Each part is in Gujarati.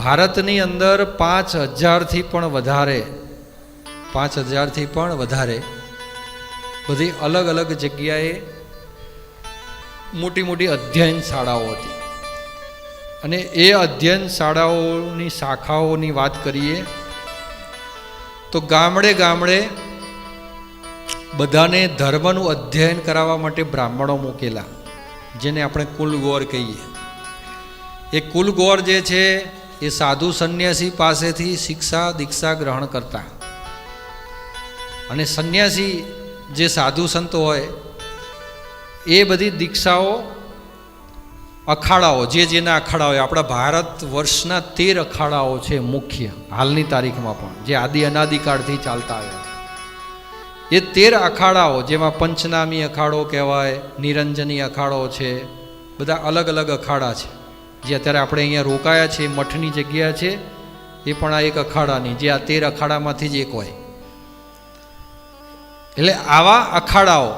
ભારતની અંદર પાંચ હજારથી પણ વધારે, પાંચ હજારથી પણ વધારે બધી અલગ અલગ જગ્યાએ મોટી મોટી અધ્યયન શાળાઓ હતી. અને એ અધ્યયન શાળાઓની શાખાઓની વાત કરીએ, તો ગામડે ગામડે બધાને ધર્મનું અધ્યયન કરાવવા માટે બ્રાહ્મણો મૂકેલા, જેને આપણે કુલગોર કહીએ. એ કુલગોર જે છે એ સાધુ સંન્યાસી પાસેથી શિક્ષા, દીક્ષા ગ્રહણ કરતા. અને સંન્યાસી જે સાધુ સંતો હોય, એ બધી દીક્ષાઓ અખાડાઓ, જે જેના અખાડાઓ આપણા ભારત વર્ષના તેર અખાડાઓ છે મુખ્ય, હાલની તારીખમાં પણ, જે આદિ અનાદિકાળથી ચાલતા આવ્યા. એ તેર અખાડાઓ, જેમાં પંચનામી અખાડો કહેવાય, નિરંજની અખાડો છે, બધા અલગ અલગ અખાડા છે. જે અત્યારે આપણે અહીંયા રોકાયા છે મઠની જગ્યા છે, એ પણ આ એક અખાડાની, જે આ તેર અખાડામાંથી જ એક હોય. એટલે આવા અખાડાઓ,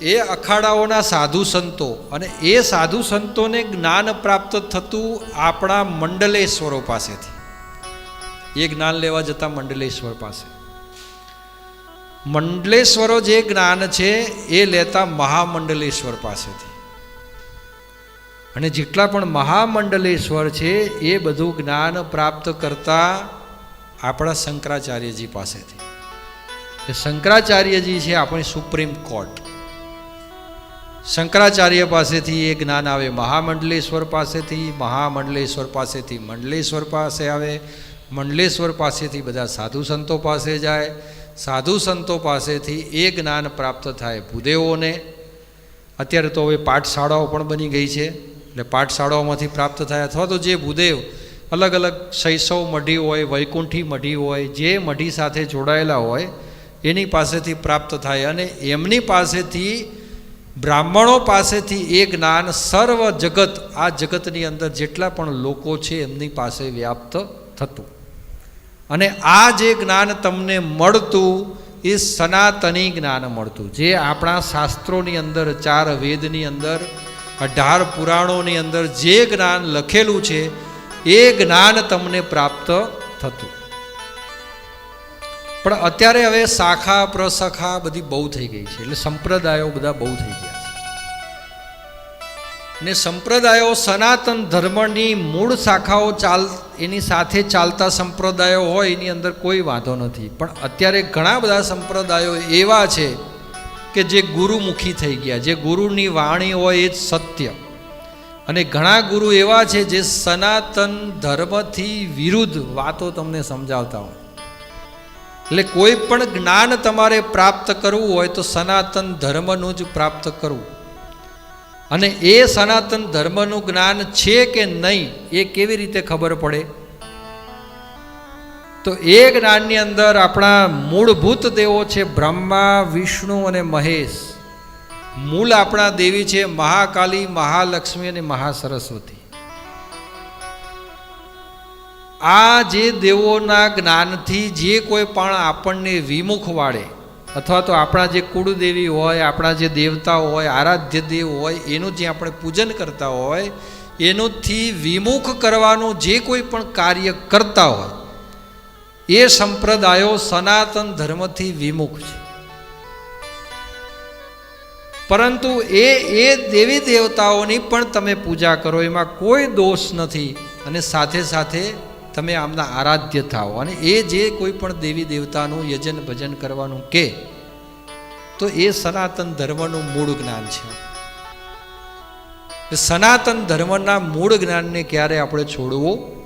એ અખાડાઓના સાધુ સંતો અને એ સાધુ સંતોને જ્ઞાન પ્રાપ્ત થતું આપણા મંડલેશ્વરો પાસેથી. એ જ્ઞાન લેવા જતા મંડલેશ્વર પાસે. મંડલેશ્વરો જે જ્ઞાન છે, એ લેતા મહામંડલેશ્વર પાસેથી. અને જેટલા પણ મહામંડલેશ્વર છે, એ બધું જ્ઞાન પ્રાપ્ત કરતા આપણા શંકરાચાર્યજી પાસેથી. એ શંકરાચાર્યજી છે આપણી સુપ્રીમ કોર્ટ. શંકરાચાર્ય પાસેથી એ જ્ઞાન આવે, મહામંડલેશ્વર પાસેથી મહામંડલેશ્વર પાસેથી મંડલેશ્વર પાસે આવે, મંડલેશ્વર પાસેથી બધા સાધુ સંતો પાસે જાય. સાધુ સંતો પાસેથી એ જ્ઞાન પ્રાપ્ત થાય ભૂદેવોને. અત્યારે તો હવે પાઠશાળાઓ પણ બની ગઈ છે. એટલે પાઠશાળાઓમાંથી પ્રાપ્ત થાય અથવા તો જે ભૂદેવ અલગ અલગ શૈશવ મઢી હોય, વૈકુંઠી મઢી હોય, જે મઢી સાથે જોડાયેલા હોય, એની પાસેથી પ્રાપ્ત થાય અને એમની પાસેથી બ્રાહ્મણો પાસેથી એ જ્ઞાન સર્વ જગત, આ જગતની અંદર જેટલા પણ લોકો છે એમની પાસે વ્યાપ્ત થતું. અને આ જે જ્ઞાન તમને મળતું એ સનાતની જ્ઞાન મળતું. જે આપણા શાસ્ત્રોની અંદર, ચાર વેદની અંદર અઢાર પુરાણોની અંદર જે જ્ઞાન લખેલું છે, એ જ્ઞાન તમને પ્રાપ્ત થતું. પણ અત્યારે હવે શાખા, પ્રશાખા બધી બહુ થઈ ગઈ છે, એટલે સંપ્રદાયો બધા બહુ થઈ ગયા છે. ને સંપ્રદાયો સનાતન ધર્મની મૂળ શાખાઓ ચાલ, એની સાથે ચાલતા સંપ્રદાયો હોય, એની અંદર કોઈ વાંધો નથી. પણ અત્યારે ઘણા બધા સંપ્રદાયો એવા છે કે જે ગુરુમુખી થઈ ગયા, જે ગુરુની વાણી હોય એ જ સત્ય. અને ઘણા ગુરુ એવા છે જે સનાતન ધર્મથી વિરુદ્ધ વાતો તમને સમજાવતા હોય. એટલે કોઈ પણ જ્ઞાન તમારે પ્રાપ્ત કરવું હોય તો સનાતન ધર્મનું જ પ્રાપ્ત કરવું. અને એ સનાતન ધર્મનું જ્ઞાન છે કે નહીં, એ કેવી રીતે ખબર પડે? તો એ જ્ઞાનની અંદર આપણા મૂળભૂત દેવો છે બ્રહ્મા, વિષ્ણુ અને મહેશ. મૂળ આપણા દેવી છે મહાકાલી, મહાલક્ષ્મી અને મહાસરસ્વતી. આ જે દેવોના જ્ઞાનથી જે કોઈ પણ આપણને વિમુખ વાળે, અથવા તો આપણા જે કુળદેવી હોય, આપણા જે દેવતાઓ હોય, આરાધ્ય દેવ હોય, એનું જે આપણે પૂજન કરતા હોય, એનુંથી વિમુખ કરવાનું જે કોઈ પણ કાર્ય કરતા હોય એ સંપ્રદાયો સનાતન ધર્મથી વિમુખ છે. પરંતુ એ એ દેવી દેવતાઓની પણ તમે પૂજા કરો, એમાં કોઈ દોષ નથી અને સાથે સાથે તમે આમના આરાધ્ય થાઓ. અને એ જે કોઈ પણ દેવી દેવતાનું યજન ભજન કરવાનું કે, તો એ સનાતન ધર્મનું મૂળ જ્ઞાન છે. સનાતન ધર્મના મૂળ જ્ઞાનને ક્યારે આપણે છોડવું?